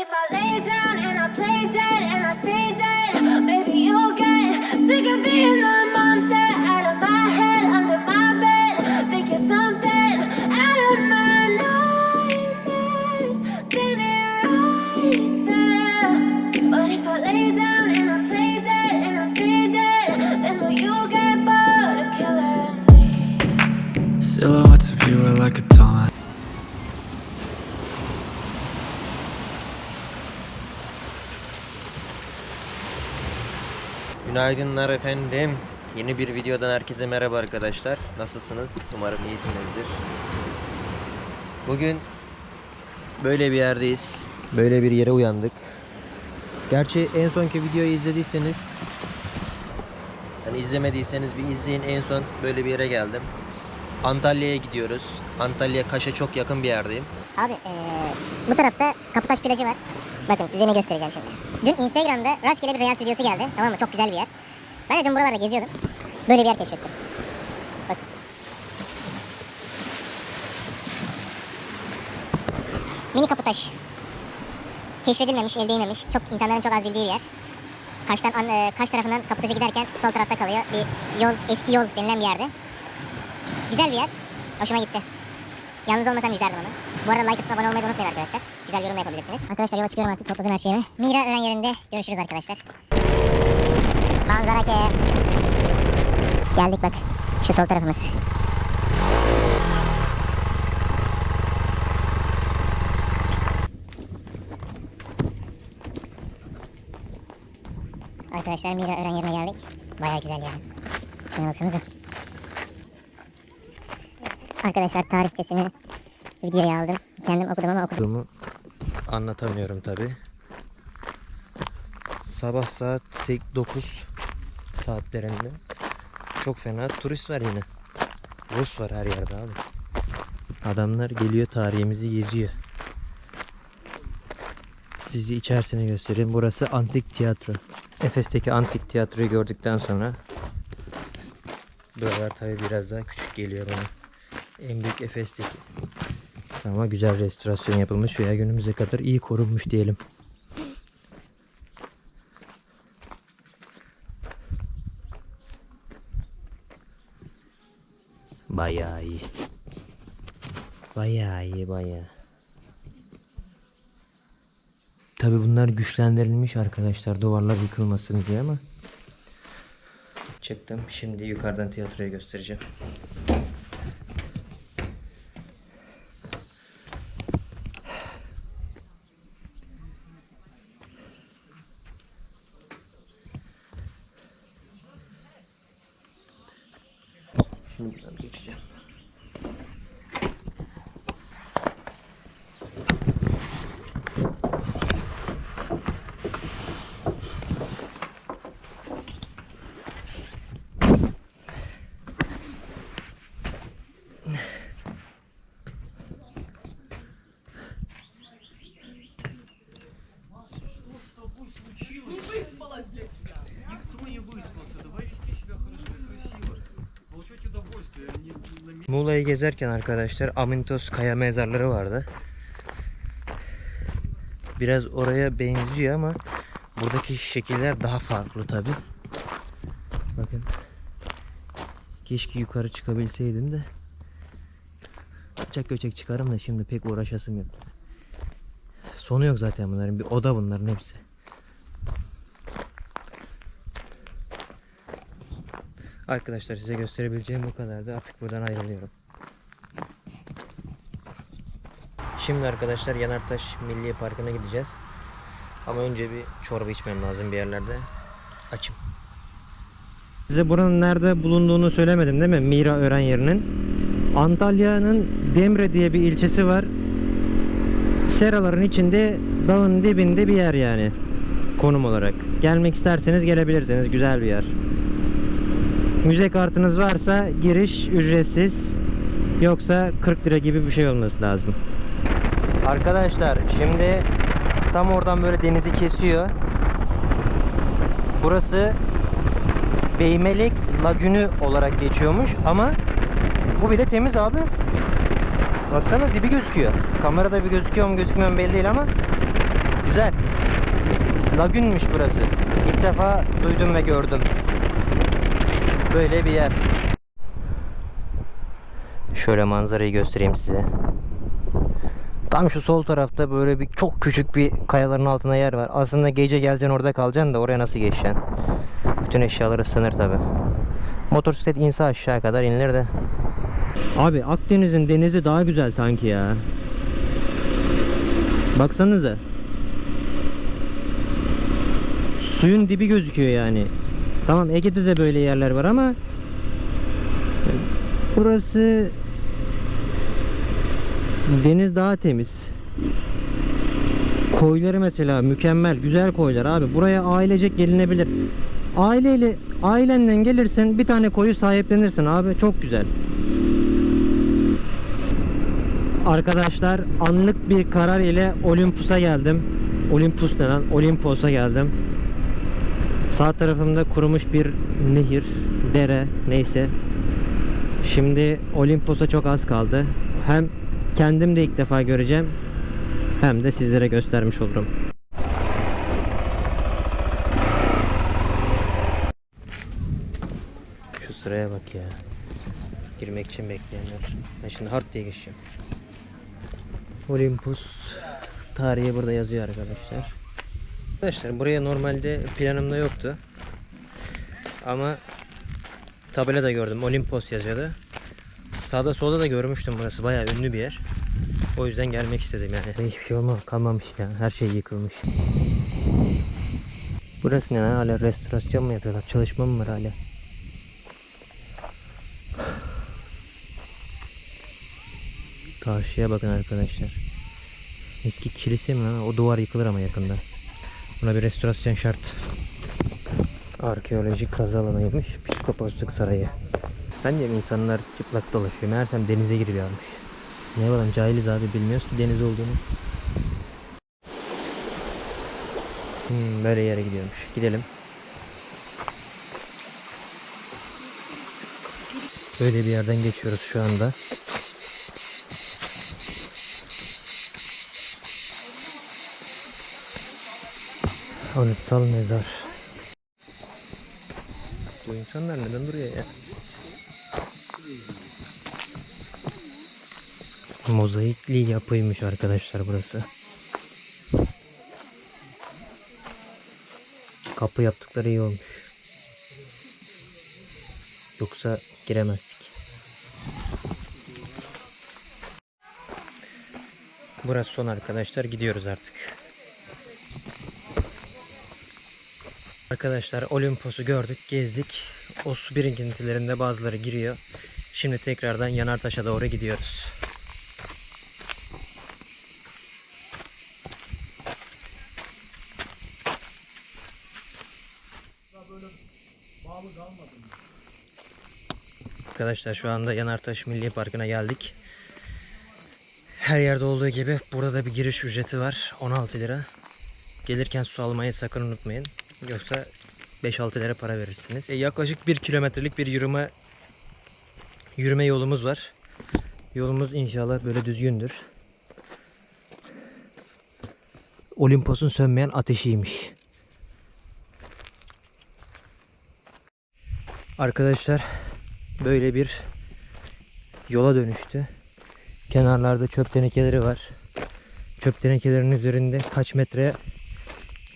if I lay down Günaydınlar efendim. Yeni bir videodan herkese merhaba arkadaşlar. Nasılsınız? Umarım iyisinizdir. Bugün böyle bir yerdeyiz. Böyle bir yere uyandık. Gerçi en sonki videoyu izlediyseniz yani izlemediyseniz bir izleyin. En son böyle bir yere geldim. Antalya'ya gidiyoruz. Antalya Kaş'a çok yakın bir yerdeyim. Abi eee, bu tarafta Kaputaş plajı var. Bakın size ne göstereceğim şimdi. Dün Instagram'da rastgele bir Reels videosu geldi. Tamam mı? Çok güzel bir yer. Ben de dün buralarda geziyordum. Böyle bir yer keşfettim. Bak. Mini Kaputaş. Keşfedilmemiş, el değmemiş. Çok insanların çok az bildiği bir yer. Kaş'tan, An- eee, Kaş tarafından Kaputaş'a giderken sol tarafta kalıyor. Bir yol, eski yol denilen bir yerde. Güzel bir yer. Hoşuma gitti. Yalnız olmasam yüzerdim onu. Bu arada like atıp abone olmayı da unutmayın arkadaşlar. Güzel yorum da yapabilirsiniz. Arkadaşlar yola çıkıyorum artık topladım her şeyimi. Mira öğren yerinde görüşürüz arkadaşlar. Manzara ke. Geldik bak. Şu sol tarafımız. Arkadaşlar Mira öğren yerine geldik. Baya güzel yani. Şuna baksanıza. Arkadaşlar tarihçesini videoya aldım. Kendim okudum ama okudum. Anlatamıyorum tabi. Sabah saat 9 saatlerinde çok fena turist var yine. Rus var her yerde abi. Adamlar geliyor tarihimizi geziyor. Sizi içerisine göstereyim. Burası antik tiyatro. Efes'teki antik tiyatroyu gördükten sonra buralar tabi biraz daha küçük geliyor bana. En büyük Efes'teki. Ama güzel restorasyon yapılmış veya günümüze kadar iyi korunmuş diyelim. Bayağı iyi. Bayağı iyi bayağı. Tabi bunlar güçlendirilmiş arkadaşlar duvarlar yıkılmasın diye ama Çıktım şimdi yukarıdan tiyatroyu göstereceğim. Şimdi buradan geçeceğim. Muğla'yı gezerken arkadaşlar Amintos kaya mezarları vardı. Biraz oraya benziyor ama buradaki şekiller daha farklı tabi. Bakın. Keşke yukarı çıkabilseydim de. Kaçak göçek çıkarım da şimdi pek uğraşasım yok. Sonu yok zaten bunların. Bir oda bunların hepsi. Arkadaşlar size gösterebileceğim bu kadardı. Artık buradan ayrılıyorum. Şimdi arkadaşlar Yanartaş Milli Parkı'na gideceğiz. Ama önce bir çorba içmem lazım bir yerlerde. Açım. Size buranın nerede bulunduğunu söylemedim değil mi? Mira öğren yerinin. Antalya'nın Demre diye bir ilçesi var. Seraların içinde dağın dibinde bir yer yani. Konum olarak. Gelmek isterseniz gelebilirsiniz. Güzel bir yer. Müze kartınız varsa giriş ücretsiz. Yoksa 40 lira gibi bir şey olması lazım. Arkadaşlar şimdi tam oradan böyle denizi kesiyor. Burası Beymelik Lagünü olarak geçiyormuş ama bu bile temiz abi. Baksana dibi gözüküyor. Kamerada bir gözüküyor mu gözükmüyor mu belli değil ama Güzel. Lagünmüş burası. İlk defa duydum ve gördüm. Böyle bir yer. Şöyle manzarayı göstereyim size. Tam şu sol tarafta böyle bir çok küçük bir kayaların altına yer var. Aslında gece geleceksin orada kalacaksın da oraya nasıl geçeceksin? Bütün eşyaları sınır tabi. Motosiklet inse aşağı kadar inilir de. Abi Akdeniz'in denizi daha güzel sanki ya. Baksanıza. Suyun dibi gözüküyor yani. Tamam Ege'de de böyle yerler var ama burası deniz daha temiz. Koyları mesela mükemmel, güzel koylar abi. Buraya ailecek gelinebilir. Aileyle ailenden gelirsin bir tane koyu sahiplenirsin abi. Çok güzel. Arkadaşlar anlık bir karar ile Olympus'a geldim. Olympus ne lan? Olimpos'a geldim. Sağ tarafımda kurumuş bir nehir, dere neyse. Şimdi Olimpos'a çok az kaldı. Hem kendim de ilk defa göreceğim hem de sizlere göstermiş olurum. Şu sıraya bak ya. Girmek için bekleyenler. Ben şimdi hard diye geçeceğim. Olympus tarihi burada yazıyor arkadaşlar. Arkadaşlar buraya normalde planımda yoktu. Ama tabela da gördüm. Olimpos yazıyordu. Sağda solda da görmüştüm burası. Bayağı ünlü bir yer. O yüzden gelmek istedim yani. Hiçbir şey olmamış, kalmamış ya. Her şey yıkılmış. Burası ne lan? Hala restorasyon mu yapıyorlar? Çalışma mı var hala? Karşıya bakın arkadaşlar. Eski kilise mi lan? O duvar yıkılır ama yakında. Buna bir restorasyon şart. Arkeolojik kazı alanıymış. Psikopostluk sarayı. Ben de insanlar çıplak dolaşıyor. Meğersem denize giriyormuş. Ne yapalım cahiliz abi bilmiyoruz ki deniz olduğunu. Hmm, böyle yere gidiyormuş. Gidelim. Böyle bir yerden geçiyoruz şu anda. Anıtsal mezar. Bu insanlar neden duruyor ya? Mozaikli yapıymış arkadaşlar burası. Kapı yaptıkları iyi olmuş. Yoksa giremezdik. Burası son arkadaşlar. Gidiyoruz artık. Arkadaşlar Olimpos'u gördük, gezdik. O su birikintilerinde bazıları giriyor. Şimdi tekrardan Yanartaş'a doğru gidiyoruz. Arkadaşlar şu anda Yanartaş Milli Parkı'na geldik. Her yerde olduğu gibi burada da bir giriş ücreti var. 16 lira. Gelirken su almayı sakın unutmayın. Yoksa 5-6 lira para verirsiniz. E, yaklaşık 1 kilometrelik bir yürüme yürüme yolumuz var. Yolumuz inşallah böyle düzgündür. Olimpos'un sönmeyen ateşiymiş. Arkadaşlar böyle bir yola dönüştü. Kenarlarda çöp tenekeleri var. Çöp tenekelerinin üzerinde kaç metre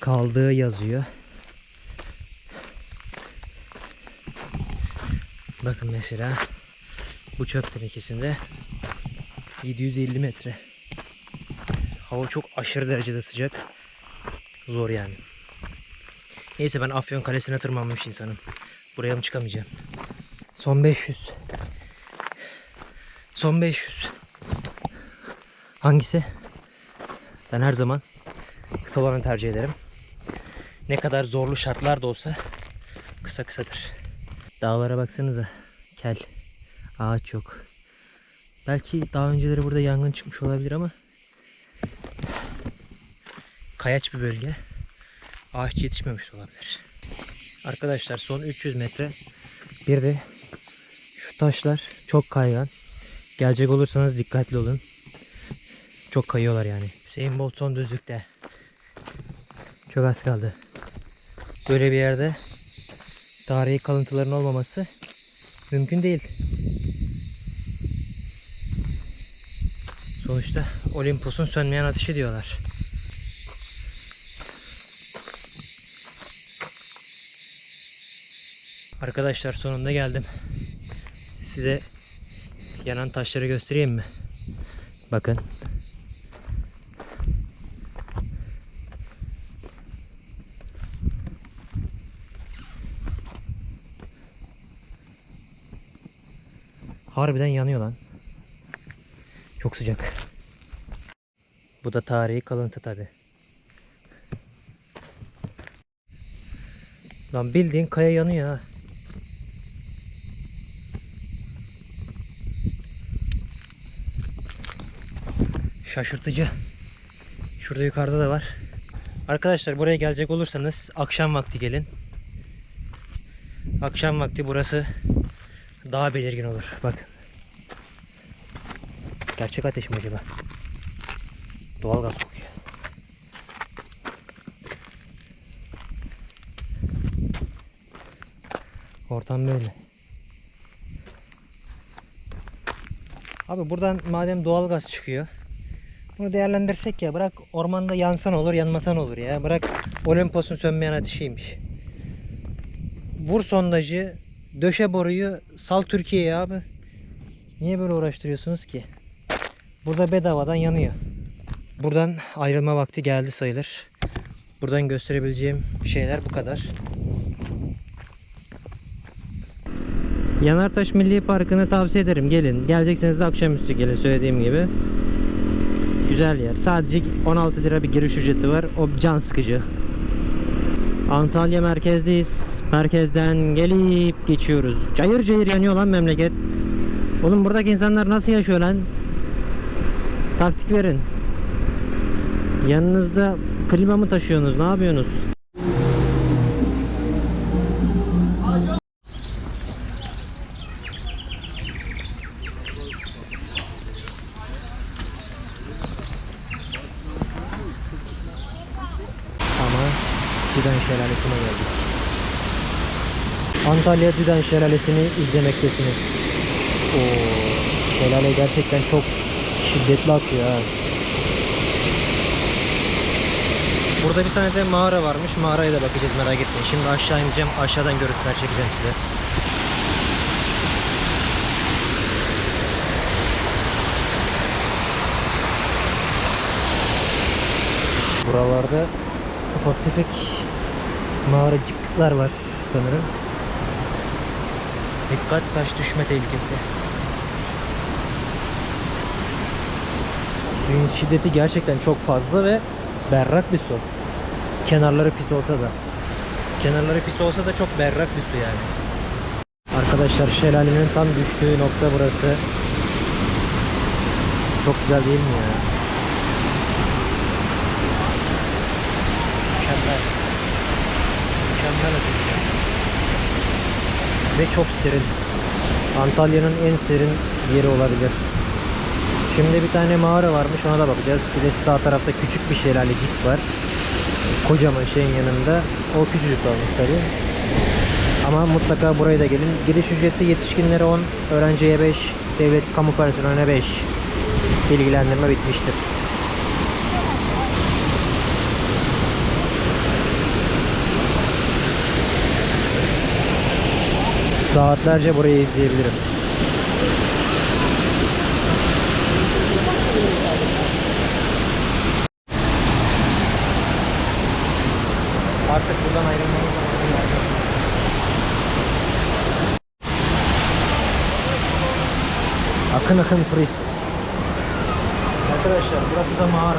kaldığı yazıyor. Bakın mesela bu çöp tenekesinde 750 metre. Hava çok aşırı derecede sıcak. Zor yani. Neyse ben Afyon Kalesi'ne tırmanmış insanım. Buraya mı çıkamayacağım? Son 500. Son 500. Hangisi? Ben her zaman kısa olanı tercih ederim. Ne kadar zorlu şartlar da olsa kısa kısadır. Dağlara baksanıza. Kel. Ağaç yok. Belki daha önceleri burada yangın çıkmış olabilir ama kayaç bir bölge. Ağaç yetişmemiş olabilir. Arkadaşlar son 300 metre. Bir de şu taşlar çok kaygan. Gelecek olursanız dikkatli olun. Çok kayıyorlar yani. Hüseyin Bolt son düzlükte. Çok az kaldı. Böyle bir yerde tarihi kalıntıların olmaması mümkün değil. Sonuçta Olimpos'un sönmeyen ateşi diyorlar. Arkadaşlar sonunda geldim. Size yanan taşları göstereyim mi? Bakın. Harbiden yanıyor lan. Çok sıcak. Bu da tarihi kalıntı tabi. Lan bildiğin kaya yanıyor ha. Şaşırtıcı. Şurada yukarıda da var. Arkadaşlar buraya gelecek olursanız akşam vakti gelin. Akşam vakti burası daha belirgin olur. Bakın. Gerçek ateş mi acaba? Doğalgaz kokuyor. Ortam böyle. Abi buradan madem doğalgaz çıkıyor. Bunu değerlendirsek ya bırak ormanda yansan olur yanmasan olur ya. Bırak Olimpos'un sönmeyen ateşiymiş. Vur sondajı, döşe boruyu, sal Türkiye'ye abi. Niye böyle uğraştırıyorsunuz ki? Burada bedavadan yanıyor. Buradan ayrılma vakti geldi sayılır. Buradan gösterebileceğim şeyler bu kadar. Yanartaş Milli Parkı'nı tavsiye ederim. Gelin. Gelecekseniz de akşamüstü gelin söylediğim gibi. Güzel yer. Sadece 16 lira bir giriş ücreti var. O can sıkıcı. Antalya merkezdeyiz. Merkezden gelip geçiyoruz. Cayır cayır yanıyor lan memleket. Oğlum buradaki insanlar nasıl yaşıyor lan? Taktik verin. Yanınızda klima mı taşıyorsunuz? Ne yapıyorsunuz? Ama Düden Şelalesi'ne geldik. Antalya Düden Şelalesi'ni izlemektesiniz. O şelale gerçekten çok şiddetli akıyor ha. Burada bir tane de mağara varmış. Mağaraya da bakacağız merak etmeyin. Şimdi aşağı ineceğim. Aşağıdan görüntüler çekeceğim size. Buralarda ufak tefek mağaracıklar var sanırım. Dikkat taş düşme tehlikesi. Suyun şiddeti gerçekten çok fazla ve berrak bir su. Kenarları pis olsa da. Kenarları pis olsa da çok berrak bir su yani. Arkadaşlar şelalenin tam düştüğü nokta burası. Çok güzel değil mi ya? Mükemmel. Mükemmel ötesi. Ve çok serin. Antalya'nın en serin yeri olabilir. Şimdi bir tane mağara varmış ona da bakacağız. Bir de sağ tarafta küçük bir şelalecik var. Kocaman şeyin yanında. O küçücük olmuş tabi. Ama mutlaka buraya da gelin. Giriş ücreti yetişkinlere 10, öğrenciye 5, devlet kamu personeline 5. Bilgilendirme bitmiştir. Saatlerce burayı izleyebilirim. Artık buradan ayrılmamız lazım. Akın akın turist. Arkadaşlar burası da mağara.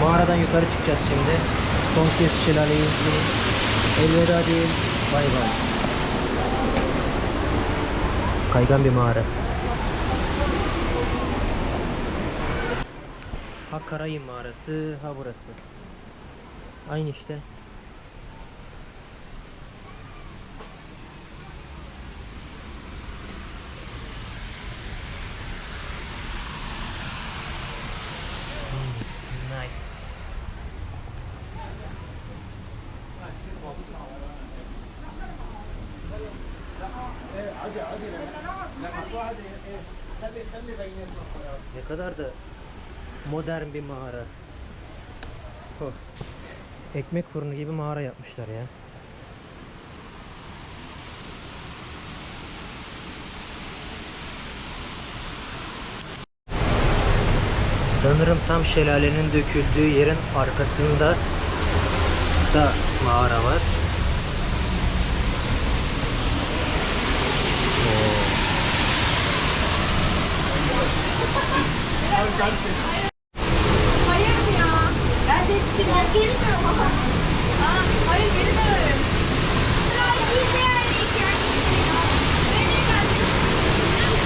Mağaradan yukarı çıkacağız şimdi. Son kez şelaleyi izleyin. Elveda değil. Bay bay. Kaygan bir mağara. Ha Karayın mağarası, ha burası. Aynı işte. Hmm, nice. Ne kadar da modern bir mağara. Oh. Ekmek fırını gibi mağara yapmışlar ya. Sanırım tam şelalenin döküldüğü yerin arkasında da mağara var. Oo. Hayır ya. Ben de eskiden geri ama. Aa, hayır geri.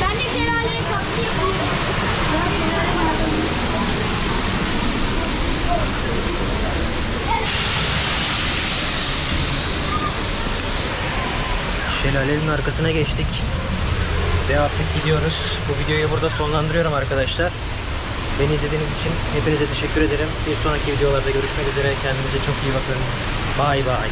Ben de şelaleye kaptı yapıyorum. Şelalenin arkasına geçtik. Ve artık gidiyoruz. Bu videoyu burada sonlandırıyorum arkadaşlar. Beni izlediğiniz için hepinize teşekkür ederim. Bir sonraki videolarda görüşmek üzere. Kendinize çok iyi bakın. Bay bay.